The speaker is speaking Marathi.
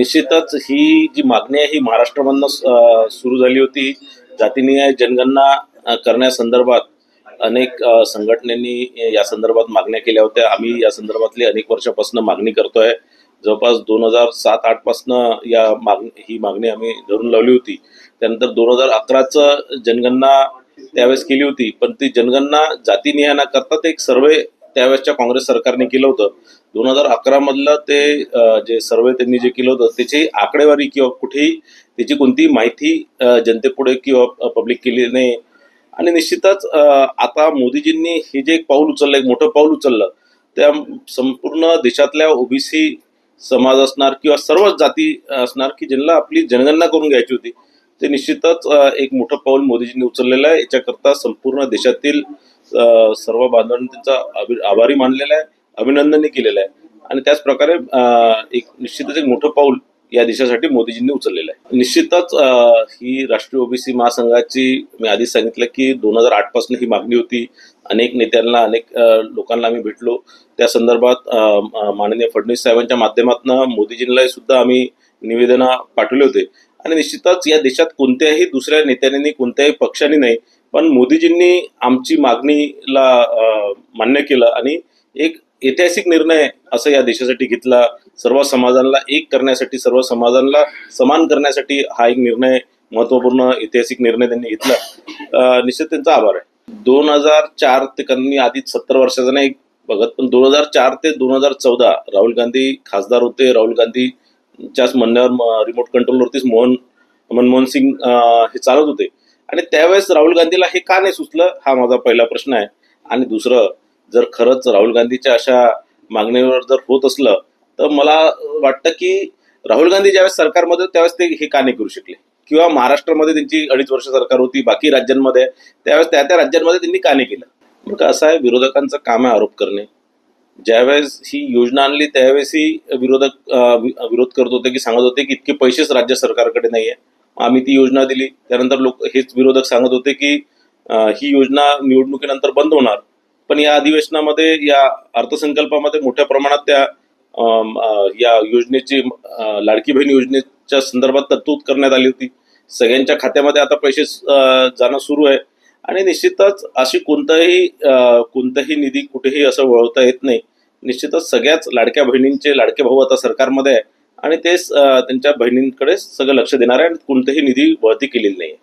निश्चितच ही जी मागणी आहे ही महाराष्ट्रामधनं सुरू झाली होती. जातीनिहाय जनगणना करण्यासंदर्भात अनेक संघटनेनी या संदर्भात मागण्या केल्या होत्या. आम्ही या संदर्भातली अनेक वर्षापासून मागणी करतोय. जवळपास दोन हजार सात आठ पासनं या मागणी ही मागणी आम्ही धरून लावली होती. त्यानंतर दोन हजार अकराचं जनगणना त्यावेळेस केली होती. पण ती जनगणना जातीनिहाय न करता ते एक सर्वे त्यावेळेसच्या काँग्रेस सरकारने केलं होतं. दोन हजार अकरा मधलं ते जे सर्वे त्यांनी जे केलं होतं त्याची आकडेवारी किंवा कुठेही त्याची कोणतीही माहिती जनतेपुढे किंवा पब्लिक केली नाही. आणि निश्चितच आता मोदीजींनी हे जे एक पाऊल उचललं एक मोठं पाऊल उचललं त्या संपूर्ण देशातल्या ओबीसी समाज असणार किंवा सर्वच जाती असणार की ज्यांना आपली जनगणना करून घ्यायची होती ते निश्चितच एक मोठं पाऊल मोदीजींनी उचललेलं आहे. याच्याकरता संपूर्ण देशातील सर्व बांधवांनी त्यांचा आभारी मानलेला आहे अभिनंदनही केलेलं आहे. आणि त्याच प्रकारे एक निश्चितच एक मोठं पाऊल या देशासाठी मोदीजींनी उचललेलं आहे. निश्चितच ही राष्ट्रीय ओबीसी महासंघाची मी आधीच सांगितलं की दोन हजार आठपासून ही मागणी होती. अनेक नेत्यांना अनेक लोकांना आम्ही भेटलो. त्या संदर्भात माननीय फडणवीस साहेबांच्या माध्यमातून मोदीजींना सुद्धा आम्ही निवेदन पाठवले होते. आणि निश्चितच या देशात कोणत्याही दुसऱ्या नेत्यांनी कोणत्याही पक्षाने नाही पण मोदीजींनी आमची मागणीला मान्य केलं आणि एक ऐतिहासिक निर्णय असं या देशासाठी घेतला. सर्व समाजांना एक करण्यासाठी सर्व समाजांना समान करण्यासाठी हा एक निर्णय महत्त्वपूर्ण ऐतिहासिक निर्णय त्यांनी घेतला. निश्चित त्यांचा आभार आहे. दोन हजार चार ते त्यांनी आधी सत्तर वर्षाचा नाही बघत पण दोन हजार चार ते दोन हजार चौदा राहुल गांधी खासदार होते. राहुल गांधीच्याच म्हणण्यावर रिमोट कंट्रोलवरतीच मोहन मनमोहन सिंग हे चालत होते. आणि त्यावेळेस राहुल गांधीला हे का नाही सुचलं हा माझा पहिला प्रश्न आहे. आणि दुसरं जर खरंच राहुल गांधीच्या अशा मागणीवर जर होत असलं तर मला वाटतं की राहुल गांधी ज्यावेळेस सरकारमध्ये त्यावेळेस ते हे का नाही करू शकले? किंवा महाराष्ट्रामध्ये त्यांची अडीच वर्ष सरकार होती बाकी राज्यांमध्ये त्यावेळेस त्या त्या राज्यांमध्ये त्यांनी का नाही केलं? मग असं आहे विरोधकांचं काम आहे आरोप करणे. ज्यावेळेस ही योजना आणली त्यावेळेसही विरोधक विरोध करत होते की सांगत होते की इतके पैसेच राज्य सरकारकडे नाही आहे आम्ही ती योजना दिली. त्यानंतर लोक हेच विरोधक सांगत होते की ही योजना निवडणुकीनंतर बंद होणार. पण या अधिवेशनामध्ये या अर्थसंकल्पामध्ये मोठ्या प्रमाणात त्या या योजनेची लाडकी बहीण योजनेच्या संदर्भात तरतूद करण्यात आली होती. सगळ्यांच्या खात्यामध्ये आता पैसे जाणं सुरू आहे. आणि निश्चितच अशी कोणताही कोणताही निधी कुठेही असं वळवता येत नाही. निश्चितच सगळ्याच लाडक्या बहिणींचे लाडके भाऊ आता सरकारमध्ये आहे. आणि तेच त्यांच्या बहिणींकडे सगळं लक्ष देणार आहे आणि कोणतेही निधी वळती केलेली नाही